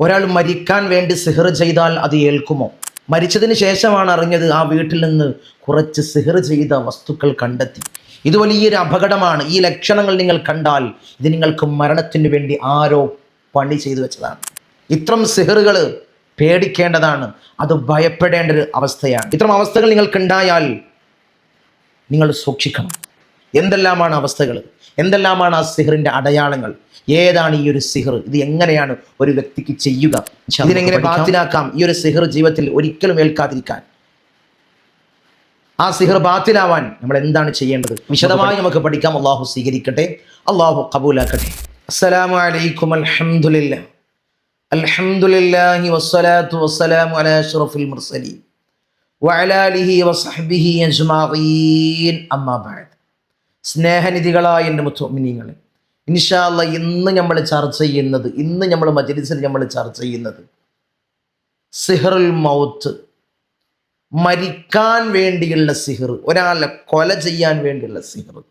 ഒരാൾ മരിക്കാൻ വേണ്ടി സിഹർ ചെയ്താൽ അത് ഏൽക്കുമോ? മരിച്ചതിന് ശേഷമാണ് അറിഞ്ഞത് ആ വീട്ടിൽ നിന്ന് കുറച്ച് സിഹർ ചെയ്ത വസ്തുക്കൾ കണ്ടെത്തി. ഇത് വലിയൊരു അപകടമാണ്. ഈ ലക്ഷണങ്ങൾ നിങ്ങൾ കണ്ടാൽ ഇത് നിങ്ങൾക്ക് മരണത്തിന് വേണ്ടി ആരോ പണി ചെയ്തു വെച്ചതാണ്. ഇത്തരം സിഹറുകൾ പേടിക്കേണ്ടതാണ്. അത് ഭയപ്പെടേണ്ട ഒരു അവസ്ഥയാണ്. ഇത്തരം അവസ്ഥകൾ നിങ്ങൾക്കുണ്ടായാൽ നിങ്ങൾ സൂക്ഷിക്കണം. എന്തെല്ലാമാണ് അവസ്ഥകൾ? എന്തെല്ലാമാണ് ആ സിഹറിന്റെ അടയാളങ്ങൾ? ഏതാണ് ഈ ഒരു സിഹർ? ഇത് എങ്ങനെയാണ് ഒരു വ്യക്തിക്ക് ചെയ്യുക? ഇതിനെങ്ങനെ ബാത്തിലാക്കാം ഈ ഒരു സിഹർ ജീവിതത്തിൽ ഒരിക്കലും ഏൽക്കാതിരിക്കാൻ? ആ സിഹർ ബാത്തിലാവാൻ നമ്മൾ എന്താണ് ചെയ്യേണ്ടത്? വിശദമായി നമുക്ക് പഠിക്കാം. അള്ളാഹു സ്വീകരിക്കട്ടെ. അള്ളാഹു കബൂലാക്കട്ടെ. അസ്സലാമു അലൈക്കും അൽഹംദുലില്ല അൽഹംദുലില്ലാഹി വസ്സലാത്തു വസ്സലാമു അലാ അഷ്റഫിൽ മുർസലീൻ. വഅലാലിഹി വസഹ്ബിഹി അജ്മഈൻ. അമ്മാ ബഅദ്. സ്നേഹനിധികളായ എന്റെ മുത്തുമിനിങ്ങളെ ഇൻഷാല്ല ഇന്ന് നമ്മൾ ചർച്ച ചെയ്യുന്നത് ഇന്ന് നമ്മൾ മജലിസിൽ നമ്മൾ ചർച്ച ചെയ്യുന്നത് സിഹറുൽ മൗത്ത്. മരിക്കാൻ വേണ്ടിയുള്ള സിഹർ ഒരാളെ കൊല ചെയ്യാൻ വേണ്ടിയുള്ള സിഹർ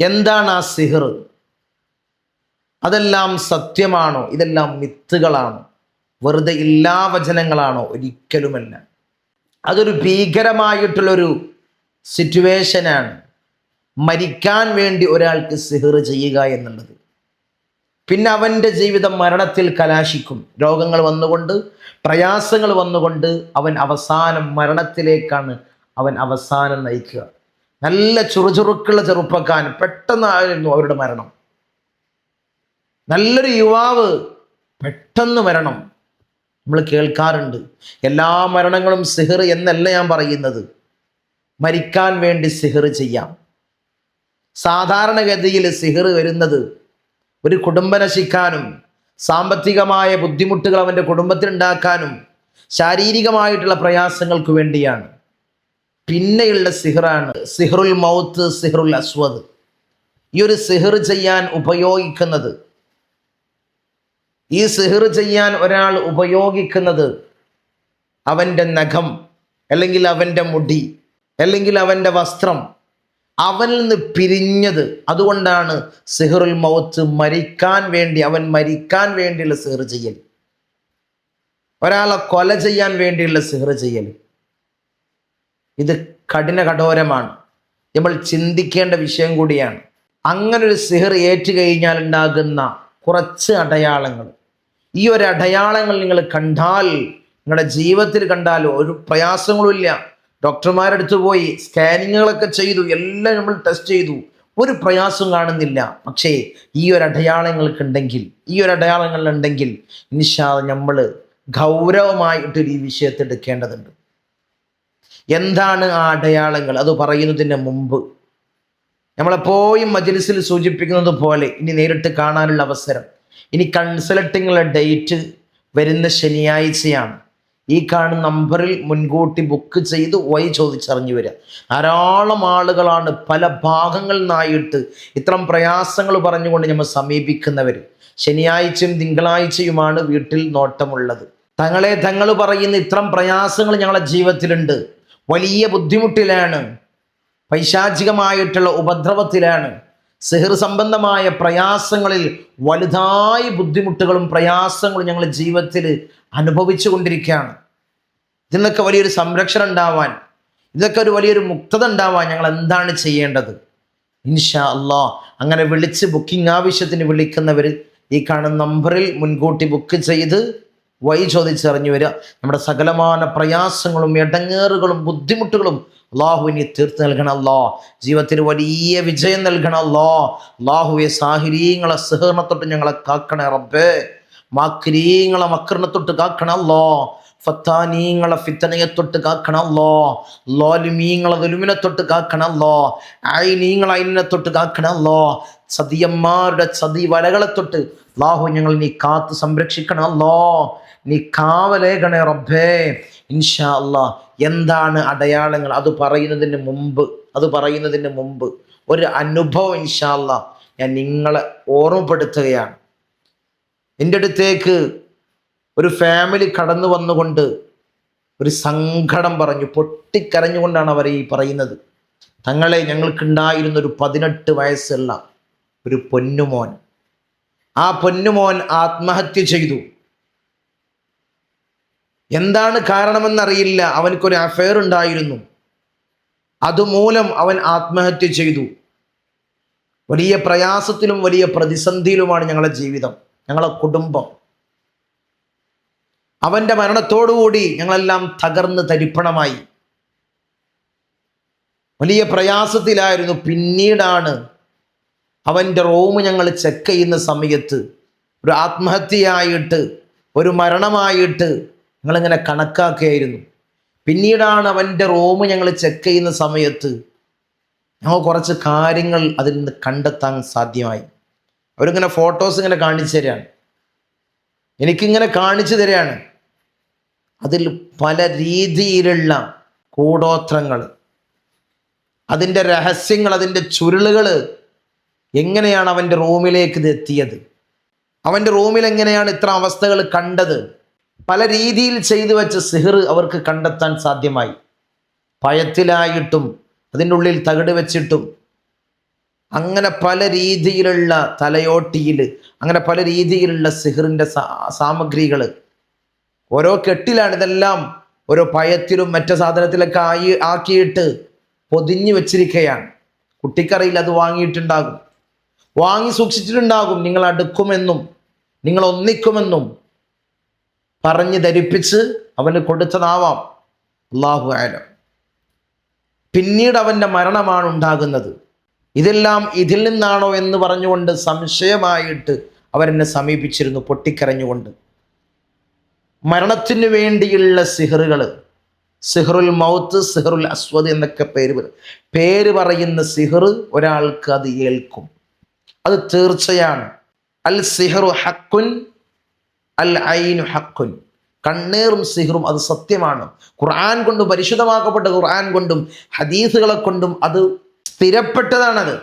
എന്താണ് ആ സിഹർ അതെല്ലാം സത്യമാണോ? ഇതെല്ലാം മിത്തുകളാണോ? വെറുതെ ഇല്ലാ വചനങ്ങളാണോ? ഒരിക്കലുമല്ല. അതൊരു ഭീകരമായിട്ടുള്ളൊരു സിറ്റുവേഷനാണ് മരിക്കാൻ വേണ്ടി ഒരാൾക്ക് സിഹർ ചെയ്യുക എന്നുള്ളത്. പിന്നെ അവന്റെ ജീവിതം മരണത്തിൽ കലാശിക്കും. രോഗങ്ങൾ വന്നുകൊണ്ട് പ്രയാസങ്ങൾ വന്നുകൊണ്ട് അവൻ അവസാനം മരണത്തിലേക്കാണ് അവൻ അവസാനം നയിക്കുക. നല്ല ചുറുചുറുക്കുള്ള ചെറുപ്പക്കാരൻ പെട്ടെന്നായിരുന്നു അവരുടെ മരണം. നല്ലൊരു യുവാവ് പെട്ടെന്ന് മരണം. നമ്മൾ കേൾക്കാറുണ്ട്. എല്ലാ മരണങ്ങളും സിഹർ എന്നല്ല ഞാൻ പറയുന്നത്. മരിക്കാൻ വേണ്ടി സിഹർ ചെയ്യാം. സാധാരണഗതിയിൽ സിഹർ വരുന്നത് ഒരു കുടുംബം നശിക്കാനും സാമ്പത്തികമായ ബുദ്ധിമുട്ടുകൾ അവന്റെ കുടുംബത്തിനുണ്ടാക്കാനും ശാരീരികമായിട്ടുള്ള പ്രയാസങ്ങൾക്ക് വേണ്ടിയാണ്. പിന്നെയുള്ള സിഹറാണ് സിഹറുൽ മൗത്ത് സിഹറുൽ അസ്വദ്. ഈ ഒരു സിഹർ ചെയ്യാൻ ഉപയോഗിക്കുന്നത് ഈ സിഹർ ചെയ്യാൻ ഒരാൾ ഉപയോഗിക്കുന്നത് അവന്റെ നഖം അല്ലെങ്കിൽ അവന്റെ മുടി അല്ലെങ്കിൽ അവന്റെ വസ്ത്രം അവനിൽ നിന്ന് പിരിഞ്ഞത്. അതുകൊണ്ടാണ് സിഹറുൽ മൗത്ത് മരിക്കാൻ വേണ്ടി അവൻ മരിക്കാൻ വേണ്ടിയുള്ള സിഹർ ചെയ്യൽ. ഒരാളെ കൊല ചെയ്യാൻ വേണ്ടിയുള്ള സിഹർ ചെയ്യൽ. ഇത് കഠിന കഠോരമാണ്. നമ്മൾ ചിന്തിക്കേണ്ട വിഷയം കൂടിയാണ്. അങ്ങനെ ഒരു സിഹർ ഏറ്റു കഴിഞ്ഞാൽ ഉണ്ടാകുന്ന കുറച്ച് അടയാളങ്ങൾ. ഈ ഒരു അടയാളങ്ങൾ നിങ്ങൾ കണ്ടാൽ നിങ്ങളുടെ ജീവിതത്തിൽ കണ്ടാൽ ഒരു പ്രയാസങ്ങളുമില്ല ഡോക്ടർമാരടുത്ത് പോയി സ്കാനിങ്ങുകളൊക്കെ ചെയ്തു എല്ലാം നമ്മൾ ടെസ്റ്റ് ചെയ്തു. ഒരു പ്രയാസം കാണുന്നില്ല. പക്ഷേ ഈ ഒരു അടയാളങ്ങൾക്കുണ്ടെങ്കിൽ ഈ ഒരു അടയാളങ്ങൾ ഉണ്ടെങ്കിൽ നിശാ നമ്മൾ ഗൗരവമായിട്ടൊരു ഈ വിഷയത്തെ എടുക്കേണ്ടതുണ്ട്. എന്താണ് ആ അടയാളങ്ങൾ? അത് പറയുന്നതിന് മുമ്പ് നമ്മളെപ്പോഴും മജ്ലിസിൽ സൂചിപ്പിക്കുന്നത് പോലെ ഇനി നേരിട്ട് കാണാനുള്ള അവസരം. ഇനി കൺസൾട്ടിങ്ങുള്ള ഡേറ്റ് വരുന്ന ശനിയാഴ്ചയാണ്. ഈ കാണുന്ന നമ്പറിൽ മുൻകൂട്ടി ബുക്ക് ചെയ്ത് വൈ ചോദിച്ചറിഞ്ഞു വരിക. ധാരാളം ആളുകളാണ് പല ഭാഗങ്ങളിൽ നിന്നായിട്ട് ഇത്തരം പ്രയാസങ്ങൾ പറഞ്ഞുകൊണ്ട് നമ്മൾ സമീപിക്കുന്നവർ ശനിയാഴ്ചയും തിങ്കളാഴ്ചയുമാണ് വീട്ടിൽ നോട്ടമുള്ളത്. തങ്ങളെ തങ്ങൾ പറയുന്ന ഇത്തരം പ്രയാസങ്ങൾ ഞങ്ങളുടെ ജീവിതത്തിലുണ്ട്. വലിയ ബുദ്ധിമുട്ടിലാണ്. പൈശാചികമായിട്ടുള്ള ഉപദ്രവത്തിലാണ്. സിഹർ സംബന്ധമായ പ്രയാസങ്ങളിൽ വലുതായി ബുദ്ധിമുട്ടുകളും പ്രയാസങ്ങളും ഞങ്ങൾ ജീവിതത്തിൽ അനുഭവിച്ചു കൊണ്ടിരിക്കുകയാണ്. ഇതിനൊക്കെ വലിയൊരു സംരക്ഷണം ഉണ്ടാവാൻ ഇതൊക്കെ ഒരു വലിയൊരു മുക്തത ഉണ്ടാവാൻ ഞങ്ങൾ എന്താണ് ചെയ്യേണ്ടത്? ഇൻഷാ അള്ളാ അങ്ങനെ വിളിച്ച് ബുക്കിംഗ് ആവശ്യത്തിന് വിളിക്കുന്നവർ ഈ കാണുന്ന നമ്പറിൽ മുൻകൂട്ടി ബുക്ക് ചെയ്ത് വഴി ചോദിച്ചറിഞ്ഞു വരിക. നമ്മുടെ സകലമാന പ്രയാസങ്ങളും ഇടങ്ങേറുകളും ബുദ്ധിമുട്ടുകളും അള്ളാഹുവിനെ തീർത്ത് നൽകണല്ലോ ജീവിതത്തിന് വലിയ വിജയം നൽകണല്ലോ അള്ളാഹുവെ സാഹിരീങ്ങളെ സഹകരണത്തൊട്ട് ഞങ്ങളെ കാക്കണേ റബ്ബേ. മാക്രീങ്ങളെ മക്കരണത്തൊട്ട് കാക്കണല്ലോ ഫത്താനീങ്ങളെ ഫിത്തനയെ തൊട്ട് കാക്കണല്ലോ ലോലുമീങ്ങളെ ദുലുമിനെ തൊട്ട് കാക്കണല്ലോ ഐനീങ്ങളെ അയിനെ തൊട്ട് കാക്കണല്ലോ ചതിയന്മാരുടെ സതി വലകളെ തൊട്ട് അള്ളാഹു ഞങ്ങൾ നീ കാത്ത് സംരക്ഷിക്കണം. അല്ലോ നീ കാവലേകണേ റബ്ബേ. ഇൻഷാ അല്ലാ എന്താണ് അടയാളങ്ങൾ? അത് പറയുന്നതിന് മുമ്പ് അത് പറയുന്നതിന് മുമ്പ് ഒരു അനുഭവം ഇൻഷാ അല്ലാ ഞാൻ നിങ്ങളെ ഓർമ്മപ്പെടുത്തുകയാണ്. എന്റെ അടുത്തേക്ക് ഒരു ഫാമിലി കടന്നു വന്നുകൊണ്ട് ഒരു സങ്കടം പറഞ്ഞു പൊട്ടിക്കരഞ്ഞുകൊണ്ടാണ് അവർ ഈ പറയുന്നത്. തങ്ങളെ ഞങ്ങൾക്കുണ്ടായിരുന്ന ഒരു പതിനെട്ട് വയസ്സുള്ള ഒരു പൊന്നുമോൻ. ആ പൊന്നുമോൻ ആത്മഹത്യ ചെയ്തു. എന്താണ് കാരണമെന്നറിയില്ല. അവനക്കൊരു അഫയർ ഉണ്ടായിരുന്നു. അതുമൂലം അവൻ ആത്മഹത്യ ചെയ്തു. വലിയ പ്രയാസത്തിലും വലിയ പ്രതിസന്ധിയിലുമാണ് ഞങ്ങളുടെ ജീവിതം. ഞങ്ങളുടെ കുടുംബം. അവന്റെ മരണത്തോടുകൂടി ഞങ്ങളെല്ലാം തകർന്ന് തരിപ്പണമായി. വലിയ പ്രയാസത്തിലായിരുന്നു. പിന്നീടാണ് അവന്റെ റൂം ഞങ്ങൾ ചെക്ക് ചെയ്യുന്ന സമയത്ത് ഒരു ആത്മഹത്യയായിട്ട് ഒരു മരണമായിട്ട് ഞങ്ങളിങ്ങനെ കണക്കാക്കുകയായിരുന്നു. പിന്നീടാണ് അവന്റെ റൂം ഞങ്ങൾ ചെക്ക് ചെയ്യുന്ന സമയത്ത് ഞങ്ങൾ കുറച്ച് കാര്യങ്ങൾ അതിൽ നിന്ന് കണ്ടെത്താൻ സാധ്യമായി. അവരിങ്ങനെ ഫോട്ടോസ് ഇങ്ങനെ കാണിച്ചു തരാണ്. എനിക്കിങ്ങനെ കാണിച്ചു തരികയാണ് അതിൽ പല രീതിയിലുള്ള കൂടോത്രങ്ങൾ അതിന്റെ രഹസ്യങ്ങൾ അതിന്റെ ചുരുളുകൾ എങ്ങനെയാണ് അവന്റെ റൂമിലേക്ക് ഇത് എത്തിയത്? അവന്റെ റൂമിൽ എങ്ങനെയാണ് ഇത്ര അവസ്ഥകൾ കണ്ടത്? പല രീതിയിൽ ചെയ്തു വെച്ച സിഹിർ അവർക്ക് കണ്ടെത്താൻ സാധ്യമായി. പഴത്തിലായിട്ടും അതിന്റെ ഉള്ളിൽ തകിട് വെച്ചിട്ടും അങ്ങനെ പല രീതിയിലുള്ള തലയോട്ടിയിൽ അങ്ങനെ പല രീതിയിലുള്ള സിഹിറിന്റെ സാമഗ്രികൾ. ഓരോ കെട്ടിലാണ് ഇതെല്ലാം ഓരോ പയത്തിലും മറ്റു സാധനത്തിലൊക്കെ ആയി ആക്കിയിട്ട് പൊതിഞ്ഞു വെച്ചിരിക്കുകയാണ് കുട്ടിക്കറിയിൽ അത് വാങ്ങിയിട്ടുണ്ടാകും. വാങ്ങി സൂക്ഷിച്ചിട്ടുണ്ടാകും. നിങ്ങൾ അടുക്കുമെന്നും നിങ്ങൾ ഒന്നിക്കുമെന്നും പറഞ്ഞ് ധരിപ്പിച്ച് അവന് കൊടുത്തതാവാം. അള്ളാഹു ആലം പിന്നീട് അവന്റെ മരണമാണ് ഉണ്ടാകുന്നത്. ഇതെല്ലാം ഇതിൽ നിന്നാണോ എന്ന് പറഞ്ഞുകൊണ്ട് സംശയമായിട്ട് അവരെന്നെ സമീപിച്ചിരുന്നു പൊട്ടിക്കരഞ്ഞുകൊണ്ട്. മരണത്തിന് വേണ്ടിയുള്ള സിഹറുകൾ സിഹറുൽ മൗത്ത് സിഹറുൽ അസ്വദ് എന്നൊക്കെ പേര് പേര് പറയുന്ന സിഹർ ഒരാൾക്ക് അത് ഏൽക്കും. അത് തീർച്ചയാണ്. അൽ സിഹറു ഹക്കുൻ അൽ ഐനു ഹക്കുൻ കണ്ണീറും സിഹറും അത് സത്യമാണ്. ഖുർആൻ കൊണ്ടും പരിശുദ്ധമാക്കപ്പെട്ട ഖുർആൻ കൊണ്ടും ഹദീസുകളെ കൊണ്ടും അത് സ്ഥിരപ്പെട്ടതാണത്.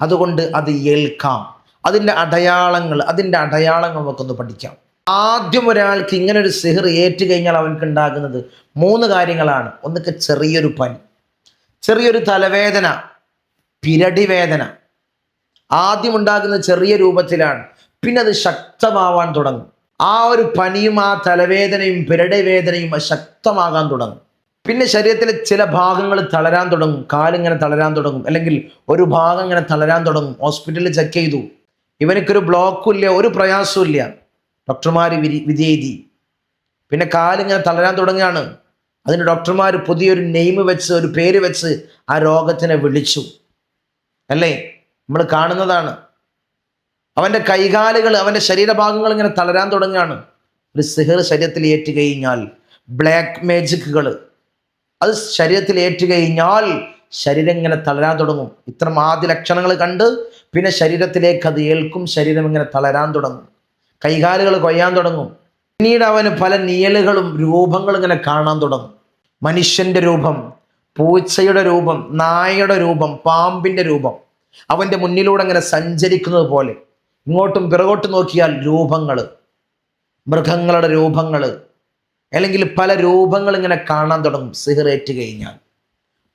അതുകൊണ്ട് അത് ഏൽക്കാം. അതിന്റെ അടയാളങ്ങൾ അതിന്റെ അടയാളങ്ങൾ നമുക്കൊന്ന് പഠിക്കാം. ആദ്യം ഒരാൾക്ക് ഇങ്ങനെ ഒരു സിഹർ ഏറ്റു കഴിഞ്ഞാൽ അവൻക്ക് ഉണ്ടാകുന്നത് മൂന്ന് കാര്യങ്ങളാണ്. ഒന്നൊക്കെ ചെറിയൊരു പനി ചെറിയൊരു തലവേദന പിരടി വേദന ആദ്യം ഉണ്ടാകുന്ന ചെറിയ രൂപത്തിലാണ്. പിന്നെ അത് ശക്തമാവാൻ തുടങ്ങും. ആ ഒരു പനിയും ആ തലവേദനയും പിരടവേദനയും ശക്തമാകാൻ തുടങ്ങും. പിന്നെ ശരീരത്തിലെ ചില ഭാഗങ്ങൾ തളരാൻ തുടങ്ങും. കാലിങ്ങനെ തളരാൻ തുടങ്ങും. അല്ലെങ്കിൽ ഒരു ഭാഗം ഇങ്ങനെ തളരാൻ തുടങ്ങും. ഹോസ്പിറ്റലിൽ ചെക്ക് ചെയ്തു. ഇവനക്കൊരു ബ്ലോക്കും ഇല്ല ഒരു പ്രയാസവും ഇല്ല. ഡോക്ടർമാർ വിധി വിധി പിന്നെ കാലിങ്ങനെ തളരാൻ തുടങ്ങുകയാണ്. അതിന് ഡോക്ടർമാർ പുതിയൊരു നെയിം വെച്ച് ഒരു പേര് വെച്ച് ആ രോഗത്തിനെ വിളിച്ചു. അല്ലേ? നമ്മൾ കാണുന്നതാണ്. അവന്റെ കൈകാലുകൾ അവന്റെ ശരീരഭാഗങ്ങൾ ഇങ്ങനെ തളരാൻ തുടങ്ങുകയാണ്. ഒരു സിഹർ ശരീരത്തിൽ ഏറ്റു കഴിഞ്ഞാൽ ബ്ലാക്ക് മാജിക്കുകൾ അത് ശരീരത്തിൽ ഏറ്റു കഴിഞ്ഞാൽ ശരീരം ഇങ്ങനെ തളരാൻ തുടങ്ങും. ഇത്തരം ആദ്യ ലക്ഷണങ്ങൾ കണ്ട് പിന്നെ ശരീരത്തിലേക്ക് അത് ഏൽക്കും ശരീരം ഇങ്ങനെ തളരാൻ തുടങ്ങും. കൈകാലുകൾ കൊയ്യാൻ തുടങ്ങും. പിന്നീട് അവന് പല നിയലുകളും രൂപങ്ങളും ഇങ്ങനെ കാണാൻ തുടങ്ങും. മനുഷ്യന്റെ രൂപം പൂച്ചയുടെ രൂപം നായയുടെ രൂപം പാമ്പിന്റെ രൂപം. അവന്റെ മുന്നിലൂടെ അങ്ങനെ സഞ്ചരിക്കുന്നത് പോലെ. ഇങ്ങോട്ടും പിറകോട്ടും നോക്കിയാൽ രൂപങ്ങൾ മൃഗങ്ങളുടെ രൂപങ്ങൾ അല്ലെങ്കിൽ പല രൂപങ്ങൾ ഇങ്ങനെ കാണാൻ തുടങ്ങും. സിഗരേറ്റ് കഴിഞ്ഞാൽ.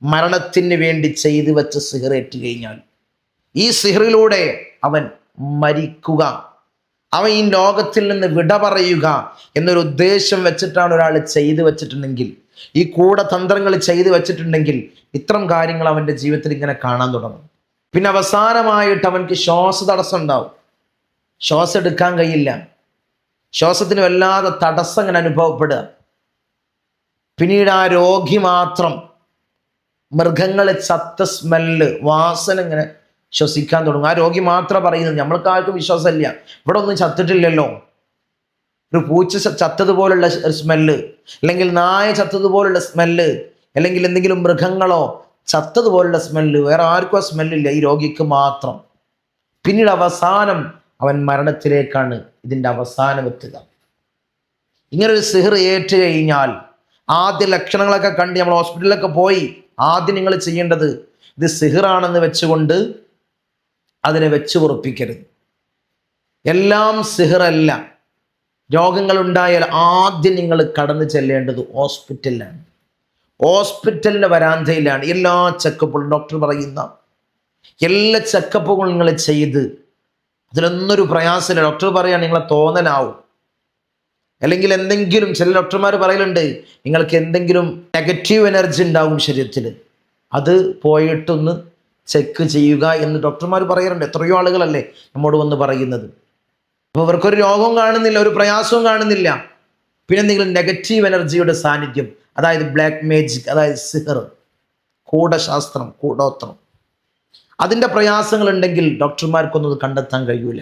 മരണത്തിന് വേണ്ടി ചെയ്തു വെച്ച സിഗരേറ്റ് കഴിഞ്ഞാൽ. ഈ സിഹറിലൂടെ അവൻ മരിക്കുക. അവൻ ഈ ലോകത്തിൽ നിന്ന് വിട പറയുക എന്നൊരു ഉദ്ദേശം വെച്ചിട്ടാണ് ഒരാൾ ചെയ്തു വെച്ചിട്ടുണ്ടെങ്കിൽ ഈ കൂടതന്ത്രങ്ങൾ ചെയ്തു വെച്ചിട്ടുണ്ടെങ്കിൽ ഇത്തരം കാര്യങ്ങൾ അവന്റെ ജീവിതത്തിൽ ഇങ്ങനെ കാണാൻ തുടങ്ങും. പിന്നെ അവസാനമായിട്ട് അവൻക്ക് ശ്വാസ തടസ്സം ഉണ്ടാവും. ശ്വാസം എടുക്കാൻ കഴിയില്ല. ശ്വാസത്തിന് വല്ലാതെ തടസ്സം അങ്ങനെ അനുഭവപ്പെടുക. പിന്നീട് ആ രോഗി മാത്രം മൃഗങ്ങളെ ചത്ത സ്മെല്ല് വാസന ഇങ്ങനെ ശ്വസിക്കാൻ തുടങ്ങും. ആ രോഗി മാത്രം പറയുന്നത് നമ്മൾക്ക് ആർക്കും വിശ്വാസമില്ല. ഇവിടെ ഒന്നും ചത്തിട്ടില്ലല്ലോ. ഒരു പൂച്ച ചത്തതുപോലുള്ള സ്മെല്ല് അല്ലെങ്കിൽ നായ ചത്തതുപോലുള്ള സ്മെല്ല് അല്ലെങ്കിൽ എന്തെങ്കിലും മൃഗങ്ങളോ ചത്തതുപോലുള്ള സ്മെല്ല് വേറെ ആർക്കും ആ സ്മെല്ലില്ല ഈ രോഗിക്ക് മാത്രം. പിന്നീട് അവസാനം അവൻ മരണത്തിലേക്കാണ് ഇതിന്റെ അവസാനം എത്തുക. ഇങ്ങനൊരു സിഹർ ഏറ്റു കഴിഞ്ഞാൽ ആദ്യ ലക്ഷണങ്ങളൊക്കെ കണ്ട് നമ്മൾ ഹോസ്പിറ്റലിലൊക്കെ പോയി ആദ്യം നിങ്ങൾ ചെയ്യേണ്ടത് ഇത് സിഹറാണെന്ന് വെച്ചുകൊണ്ട് അതിനെ വെച്ച് ഉറപ്പിക്കരുത് എല്ലാം സിഹറല്ല. രോഗങ്ങൾ ഉണ്ടായാൽ ആദ്യം നിങ്ങൾ കടന്നു ചെല്ലേണ്ടത് ഹോസ്പിറ്റലിലാണ്. ഹോസ്പിറ്റലിന്റെ വരാന്തയിലാണ് എല്ലാ ചെക്കപ്പുകളും ഡോക്ടർ പറയുന്ന എല്ലാ ചെക്കപ്പുകളും നിങ്ങൾ ചെയ്ത് അതിലൊന്നൊരു പ്രയാസമില്ല. ഡോക്ടർ പറയാൻ നിങ്ങളെ തോന്നലാവും. അല്ലെങ്കിൽ എന്തെങ്കിലും ചില ഡോക്ടർമാർ പറയലുണ്ട് നിങ്ങൾക്ക് എന്തെങ്കിലും നെഗറ്റീവ് എനർജി ഉണ്ടാവും ശരീരത്തിൽ. അത് പോയിട്ടൊന്ന് ചെക്ക് ചെയ്യുക എന്ന് ഡോക്ടർമാർ പറയാറുണ്ട് എത്രയോ ആളുകളല്ലേ നമ്മോട് വന്ന് പറയുന്നത്. അപ്പോൾ അവർക്കൊരു രോഗവും കാണുന്നില്ല ഒരു പ്രയാസവും കാണുന്നില്ല. പിന്നെ എന്തെങ്കിലും നെഗറ്റീവ് എനർജിയുടെ സാന്നിധ്യം അതായത് ബ്ലാക്ക് മാജിക് അതായത് സിഹർ കൂടശാസ്ത്രം കൂടോത്രം. അതിന്റെ പ്രയാസങ്ങൾ ഉണ്ടെങ്കിൽ ഡോക്ടർമാർക്കൊന്നും അത് കണ്ടെത്താൻ കഴിയൂല.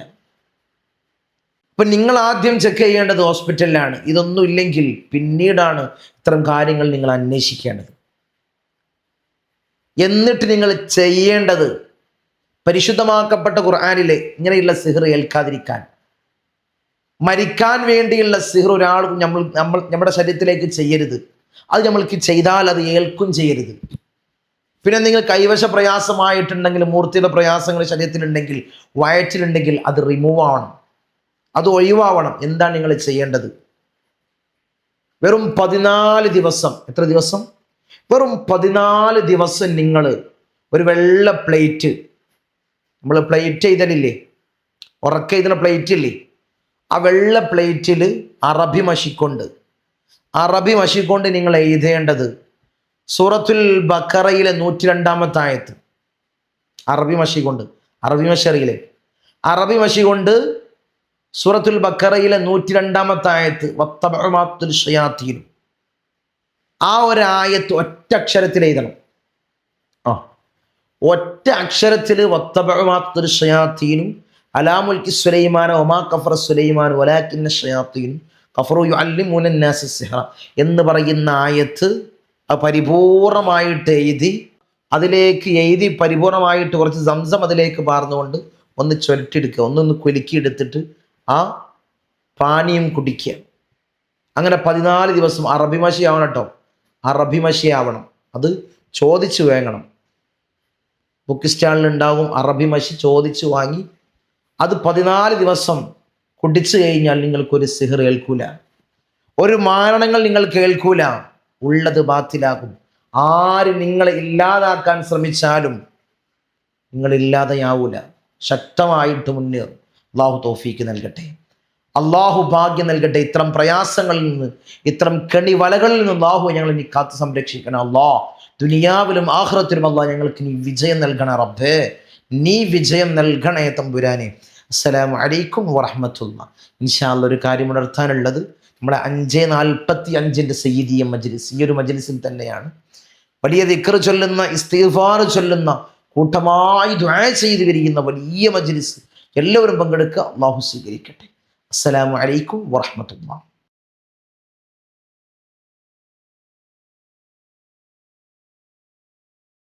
അപ്പം നിങ്ങൾ ആദ്യം ചെക്ക് ചെയ്യേണ്ടത് ഹോസ്പിറ്റലിലാണ് ഇതൊന്നും ഇല്ലെങ്കിൽ പിന്നീടാണ് ഇത്തരം കാര്യങ്ങൾ നിങ്ങൾ അന്വേഷിക്കേണ്ടത്. എന്നിട്ട് നിങ്ങൾ ചെയ്യേണ്ടത് പരിശുദ്ധമാക്കപ്പെട്ട ഖുർആാനിലെ ഇങ്ങനെയുള്ള സിഹർ ഏൽക്കാതിരിക്കാൻ. മരിക്കാൻ വേണ്ടിയുള്ള സിഹർ ഒരാൾ നമ്മൾ നമ്മൾ നമ്മുടെ ശരീരത്തിലേക്ക് ചെയ്യരുത്. അത് നമ്മൾക്ക് ചെയ്താൽ അത് ഏൽക്കും ചെയ്യരുത്. പിന്നെ നിങ്ങൾ കൈവശ പ്രയാസമായിട്ടുണ്ടെങ്കിൽ മൂർത്തിയുടെ പ്രയാസങ്ങൾ ശരീരത്തിലുണ്ടെങ്കിൽ വയറ്റിലുണ്ടെങ്കിൽ അത് റിമൂവ് ആവണം. അത് ഒഴിവാവണം. എന്താണ് നിങ്ങൾ ചെയ്യേണ്ടത്? വെറും പതിനാല് ദിവസം. എത്ര ദിവസം? വെറും പതിനാല് ദിവസം നിങ്ങൾ ഒരു വെള്ള പ്ലേറ്റ് നമ്മൾ പ്ലേറ്റ് ചെയ്തലില്ലേ ഉറക്ക ഇതിന് പ്ലേറ്റ് ഇല്ലേ? ആ വെള്ള പ്ലേറ്റിൽ അറബി മഷിക്കൊണ്ട് അറബി മഷിക്കൊണ്ട് നിങ്ങൾ എഴുതേണ്ടത് സൂറത്തുൽ ബക്കറയിലെ നൂറ്റി രണ്ടാമത്തെ ആയത്ത്. അറബി മഷി കൊണ്ട് അറബി മഷി അറിയില്ലേ അറബി മഷി കൊണ്ട് സൂറത്തുൽ ബക്കറയിലെ നൂറ്റി രണ്ടാമത്തെ ആയത്ത് വത്തബഅമാത്തുൽ ഷയാത്തീനും ആ ഒരു ആയത്ത് ഒറ്റ അക്ഷരത്തിൽ എഴുതണം. ആ ഒറ്റ അക്ഷരത്തിൽ വത്തബഅമാത്തുൽ ഷയാത്തീനും അലാമുൽക്കി സുലൈമാന ഒമാ കഫർ സുലൈമാൻ ഒലാക്കിന്ന ഷയാത്തീനും കഫറു യുഅല്ലിമൂന നാസ സിഹ്റ എന്ന് പറയുന്ന ആയത്ത് പരിപൂർണമായിട്ട് എഴുതി അതിലേക്ക് എഴുതി പരിപൂർണമായിട്ട് കുറച്ച് സംസം അതിലേക്ക് പാർന്നുകൊണ്ട് ഒന്ന് ചുരട്ടിയെടുക്കുക ഒന്നൊന്ന് കുലുക്കിയെടുത്തിട്ട് ആ പാനീയം കുടിക്കുക. അങ്ങനെ പതിനാല് ദിവസം അറബി മഷി ആവണം കേട്ടോ അറബിമശിയാവണം അത് ചോദിച്ചു വേങ്ങണം. ബുക്ക് സ്റ്റാളിൽ ഉണ്ടാകും അറബി മഷി ചോദിച്ചു വാങ്ങി. അത് പതിനാല് ദിവസം കുടിച്ചു കഴിഞ്ഞാൽ നിങ്ങൾക്കൊരു സിഹർ കേൾക്കൂല ഒരു മാരണങ്ങൾ നിങ്ങൾ കേൾക്കൂല. ഉള്ളത് ബാത്തിലാകും. ആര് നിങ്ങളെ ഇല്ലാതാക്കാൻ ശ്രമിച്ചാലും നിങ്ങളില്ലാതെയാവൂല. ശക്തമായിട്ട് മുന്നേറും. അള്ളാഹു തോഫീക്ക് നൽകട്ടെ. അള്ളാഹു ഭാഗ്യം നൽകട്ടെ. ഇത്തരം പ്രയാസങ്ങളിൽ നിന്ന് ഇത്തരം കെണിവലകളിൽ നിന്ന് അള്ളാഹു ഞങ്ങൾ ഇനി കാത്ത് സംരക്ഷിക്കണം. അള്ളാ ദുനിയാവിലും ആഹ്റത്തിലും അള്ളാഹ് ഞങ്ങൾക്ക് നീ വിജയം നൽകണ റബ്ബേ. നീ വിജയം നൽകണേ തമ്പുരാനെ. അസ്സലാമു അലൈക്കും വറഹമത്തുള്ള. ഇൻഷാല്ല ഒരു കാര്യം ഉണർത്താനുള്ളത് നമ്മുടെ അഞ്ച് നാൽപ്പത്തി അഞ്ചിന്റെ സയ്യിദിയ മജ്ലിസ് ഈ ഒരു മജ്ലിസിൽ തന്നെയാണ്. വലിയ ദിക്കർ ചൊല്ലുന്ന ഇസ്തീഫാർ ചൊല്ലുന്ന കൂട്ടമായി ദ്വാ ചെയ്ത് വരികയുന്ന വലിയ മജ്ലിസ്. എല്ലാവരും പങ്കെടുക്കുക. അള്ളാഹു സ്വീകരിക്കട്ടെ. അസ്സലാമു അലൈക്കും വറഹമത്തുള്ള.